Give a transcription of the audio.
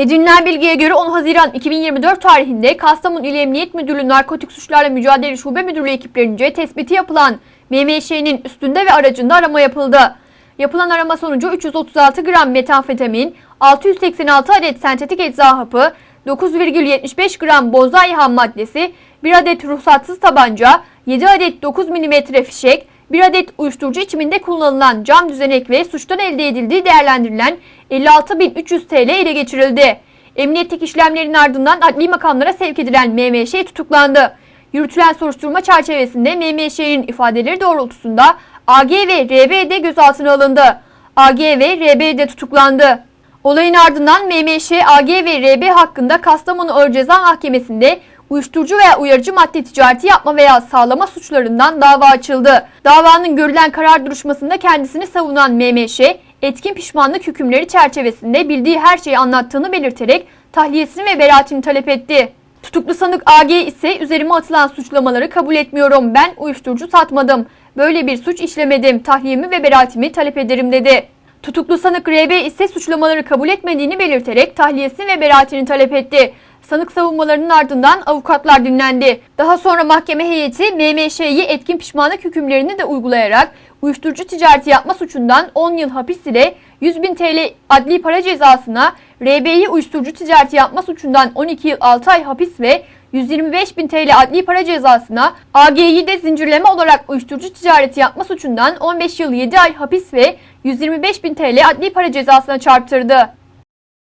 Edinilen bilgiye göre 10 Haziran 2024 tarihinde Kastamonu İl Emniyet Müdürlüğü Narkotik Suçlarla Mücadele Şube Müdürlüğü ekiplerince tespiti yapılan MMŞ'nin üstünde ve aracında arama yapıldı. Yapılan arama sonucu 336 gram metamfetamin, 686 adet sentetik ecza hapı, 9,75 gram bozay ham maddesi, 1 adet ruhsatsız tabanca, 7 adet 9 mm fişek, 1 adet uyuşturucu içiminde kullanılan cam düzenek ve suçtan elde edildiği değerlendirilen 56.300 TL ele geçirildi. Emniyetteki işlemlerin ardından adli makamlara sevk edilen MMŞ tutuklandı. Yürütülen soruşturma çerçevesinde MMŞ'nin ifadeleri doğrultusunda AG ve RB gözaltına alındı. AG ve RB tutuklandı. Olayın ardından MMŞ, AG ve RB hakkında Kastamonu Ağır Ceza Mahkemesi'nde uyuşturucu veya uyarıcı madde ticareti yapma veya sağlama suçlarından dava açıldı. Davanın görülen karar duruşmasında kendisini savunan MMŞ, etkin pişmanlık hükümleri çerçevesinde bildiği her şeyi anlattığını belirterek tahliyesini ve beraatini talep etti. Tutuklu sanık AG ise üzerime atılan suçlamaları kabul etmiyorum. Ben uyuşturucu satmadım. Böyle bir suç işlemedim. Tahliyemi ve beraatimi talep ederim dedi. Tutuklu sanık RB ise suçlamaları kabul etmediğini belirterek tahliyesini ve beraatini talep etti. Sanık savunmalarının ardından avukatlar dinlendi. Daha sonra mahkeme heyeti MMŞ'yi etkin pişmanlık hükümlerini de uygulayarak uyuşturucu ticareti yapma suçundan 10 yıl hapis ile 100 bin TL adli para cezasına, RB'yi uyuşturucu ticareti yapma suçundan 12 yıl 6 ay hapis ve 125 bin TL adli para cezasına, AG'yi de zincirleme olarak uyuşturucu ticareti yapma suçundan 15 yıl 7 ay hapis ve 125 bin TL adli para cezasına çarptırdı.